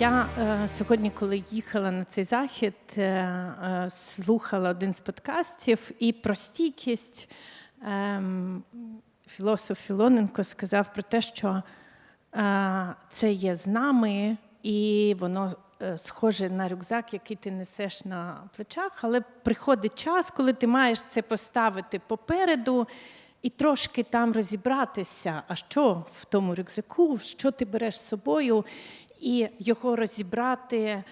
Я е, сьогодні, коли їхала на цей захід, е, е, слухала один з подкастів і про стійкість. ем, філософ Філоненко сказав про те, що е, це є з нами, і воно е, схоже на рюкзак, який ти несеш на плечах, але приходить час, коли ти маєш це поставити попереду і трошки там розібратися, а що в тому рюкзаку, що ти береш з собою, і його розібрати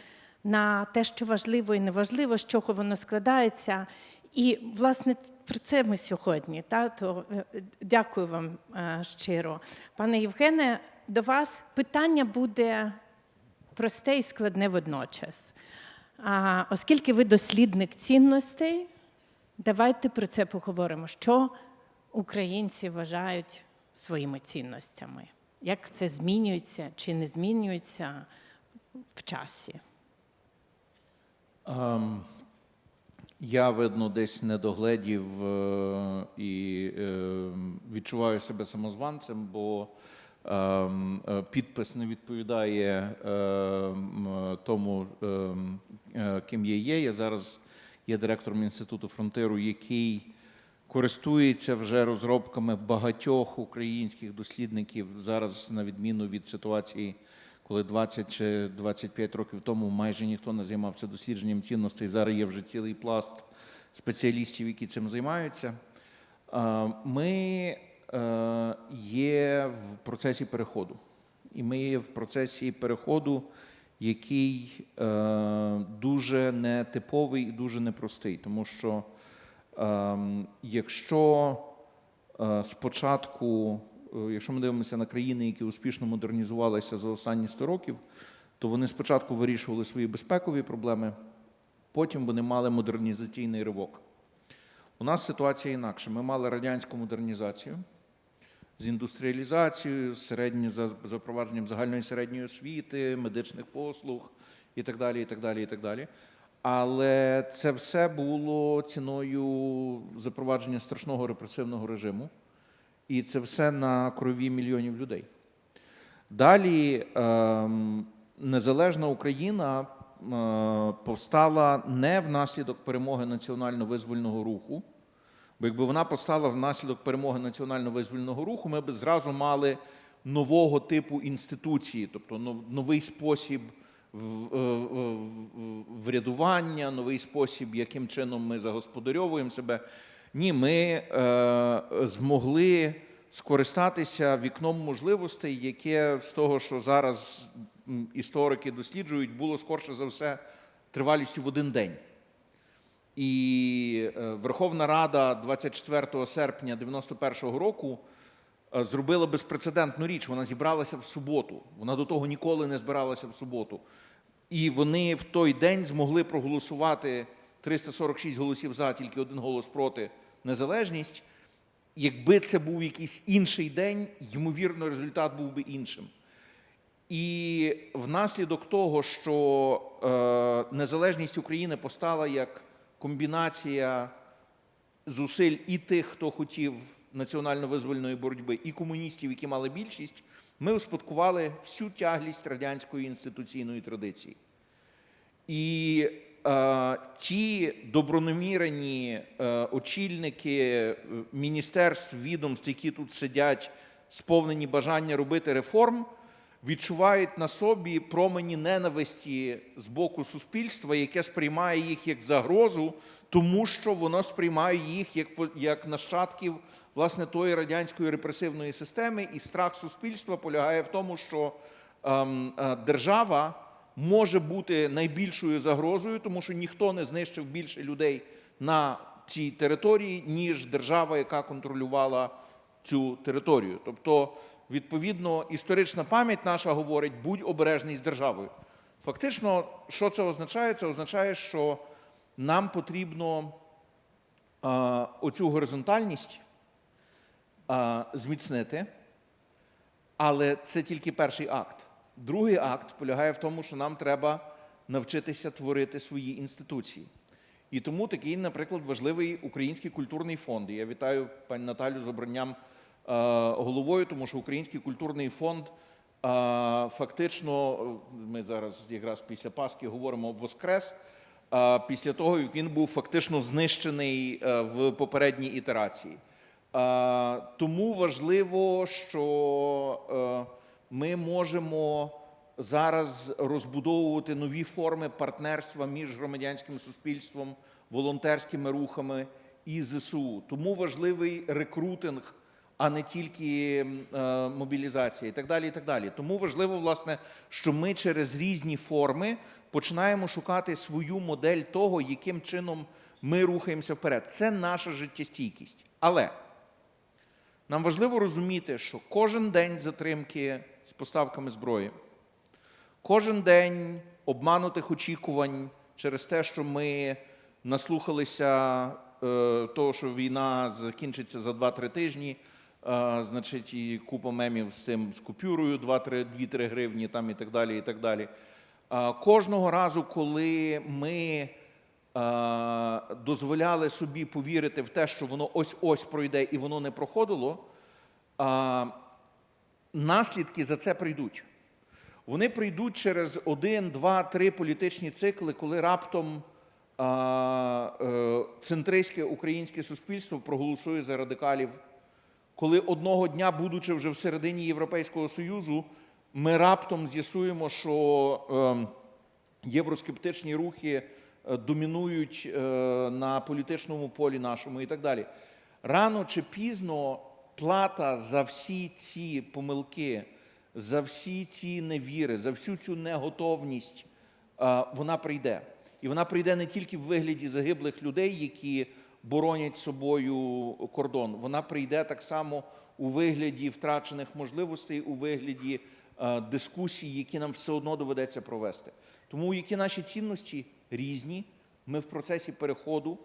на те, що важливо і неважливо, з чого воно складається. І, власне, про це ми сьогодні. Та? То, е, дякую вам е, щиро. Пане Євгене, до вас питання буде просте і складне водночас. А, оскільки ви дослідник цінностей, давайте про це поговоримо. Що українці вважають своїми цінностями? Як це змінюється чи не змінюється в часі? Ем, Я, видно, десь не догледів е, і е, відчуваю себе самозванцем, бо ем, е, підпис не відповідає ем, тому, ем, е, ким я є. Я зараз є директором інституту фронтиру, який користується вже розробками багатьох українських дослідників зараз, на відміну від ситуації коли 20 чи 25 років тому майже ніхто не займався дослідженням цінностей. Зараз є вже цілий пласт спеціалістів, які цим займаються. Ми е, є в процесі переходу. І ми є в процесі переходу, який е, дуже нетиповий і дуже непростий. Тому що якщо е, спочатку Е, якщо ми дивимося на країни, які успішно модернізувалися за останні 100 років, то вони спочатку вирішували свої безпекові проблеми, потім вони мали модернізаційний ривок. У нас ситуація інакша. Ми мали радянську модернізацію з індустріалізацією, з середньо, за запровадженням загальної середньої освіти, медичних послуг і так далі. і так далі, і так далі. Але це все було ціною запровадження страшного репресивного режиму. І це все на крові мільйонів людей. Далі ем, незалежна Україна е, повстала не внаслідок перемоги національно-визвольного руху. Бо якби вона постала внаслідок перемоги національно-визвольного руху, ми б зразу мали нового типу інституції, тобто новий спосіб врядування, новий спосіб, яким чином ми загосподарьовуємо себе. Ні, ми е, змогли скористатися вікном можливостей, яке з того, що зараз історики досліджують, було скорше за все тривалістю в один день. І е, Верховна Рада 24 серпня 91 року е, зробила безпрецедентну річ. Вона зібралася в суботу. Вона до того ніколи не збиралася в суботу. І вони в той день змогли проголосувати 346 голосів за, тільки один голос проти незалежність. Якби це був якийсь інший день, ймовірно, результат був би іншим. І внаслідок того, що е, незалежність України постала як комбінація зусиль і тих, хто хотів національно-визвольної боротьби, і комуністів, які мали більшість, ми успадкували всю тяглість радянської інституційної традиції. І е, ті добронамірені е, очільники е, міністерств, відомств, які тут сидять, сповнені бажання робити реформ, відчувають на собі промені ненависті з боку суспільства, яке сприймає їх як загрозу, тому що воно сприймає їх як, як нащадків власне тої радянської репресивної системи, і страх суспільства полягає в тому, що ем, е, держава може бути найбільшою загрозою, тому що ніхто не знищив більше людей на цій території, ніж держава, яка контролювала цю територію. Тобто, відповідно, історична пам'ять наша говорить, будь обережний з державою. Фактично, що це означає? Це означає, що нам потрібно е, оцю горизонтальність е, зміцнити, але це тільки перший акт. Другий акт полягає в тому, що нам треба навчитися творити свої інституції. І тому такий, наприклад, важливий український культурний фонд. Я вітаю пані Наталю з обранням головою, тому що Український культурний фонд фактично, е, ми зараз якраз після Пасхи говоримо воскрес. Після того, як він був фактично знищений е, в попередній ітерації. Тому важливо, що е, ми можемо зараз розбудовувати нові форми партнерства між громадянським суспільством, волонтерськими рухами і ЗСУ. Тому важливий рекрутинг, а не тільки е, мобілізація і так далі. І так далі. Тому важливо, власне, що ми через різні форми починаємо шукати свою модель того, яким чином ми рухаємося вперед. Це наша життєстійкість. Але нам важливо розуміти, що кожен день затримки з поставками зброї, кожен день обманутих очікувань через те, що ми наслухалися е, того, що війна закінчиться за 2-3 тижні. Е, значить, і купа мемів з цим з купюрою 2-3 гривні там і так далі. І так далі. Е, кожного разу, коли ми е, дозволяли собі повірити в те, що воно ось-ось пройде і воно не проходило, наслідки за це прийдуть. Вони прийдуть через один, два, три політичні цикли, коли раптом центристське українське суспільство проголосує за радикалів. Коли одного дня, будучи вже всередині Європейського Союзу, ми раптом з'ясуємо, що е, євроскептичні рухи е, домінують е, на політичному полі нашому і так далі. Рано чи пізно плата за всі ці помилки, за всі ці невіри, за всю цю неготовність, е, вона прийде. І вона прийде не тільки в вигляді загиблих людей, які боронять собою кордон. Вона прийде так само у вигляді втрачених можливостей, у вигляді е, дискусій, які нам все одно доведеться провести. Тому які наші цінності різні. Ми в процесі переходу.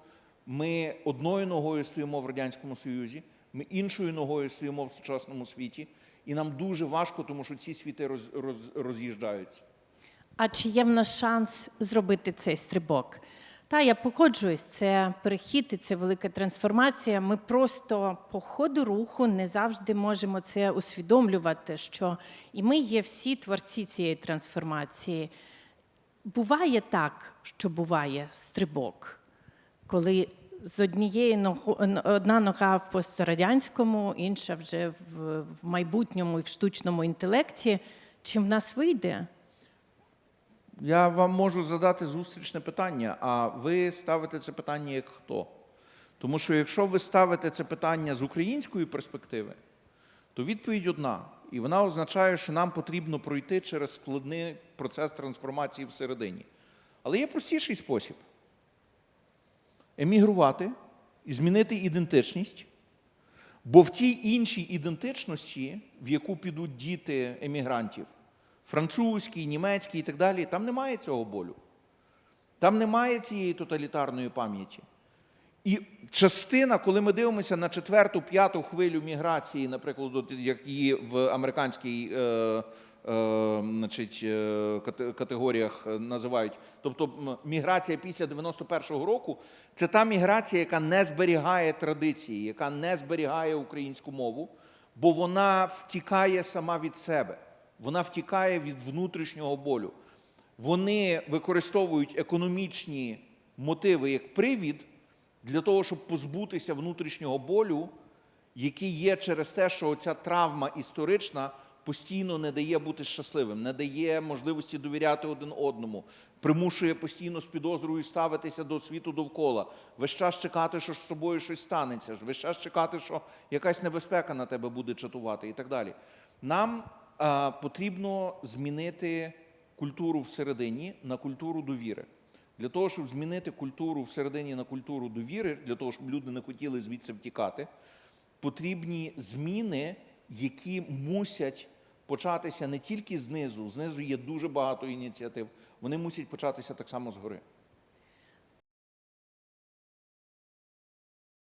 Ми одною ногою стоїмо в радянському союзі, ми іншою ногою стоїмо в сучасному світі, і нам дуже важко, тому що ці світи роз, роз, роз'їжджаються. А чи є в нас шанс зробити цей стрибок? Та я погоджуюсь, це перехід і це велика трансформація. Ми просто по ходу руху не завжди можемо це усвідомлювати, що і ми є всі творці цієї трансформації. Буває так, що буває стрибок, коли з однієї ного, одна нога в пострадянському, інша вже в майбутньому і в штучному інтелекті. Чи в нас вийде? Я вам можу задати зустрічне питання, а ви ставите це питання як хто? Тому що якщо ви ставите це питання з української перспективи, то відповідь одна. І вона означає, що нам потрібно пройти через складний процес трансформації всередині. Але є простіший спосіб: емігрувати і змінити ідентичність. Бо в тій іншій ідентичності, в яку підуть діти емігрантів, французький, німецький і так далі, там немає цього болю. Там немає цієї тоталітарної пам'яті. І частина, коли ми дивимося на четверту, п'яту хвилю міграції, наприклад, як її в американській е, е, значить, е, категоріях називають, тобто міграція після 91-го року, це та міграція, яка не зберігає традиції, яка не зберігає українську мову, бо вона втікає сама від себе, вона втікає від внутрішнього болю. Вони використовують економічні мотиви як привід для того, щоб позбутися внутрішнього болю, який є через те, що ця травма історична постійно не дає бути щасливим, не дає можливості довіряти один одному, примушує постійно з підозрою ставитися до світу довкола, весь час чекати, що з тобою щось станеться, весь час чекати, що якась небезпека на тебе буде чатувати і так далі. Нам потрібно змінити культуру всередині на культуру довіри. Для того, щоб змінити культуру всередині на культуру довіри, для того, щоб люди не хотіли звідси втікати, потрібні зміни, які мусять початися не тільки знизу. Знизу є дуже багато ініціатив. Вони мусять початися так само згори.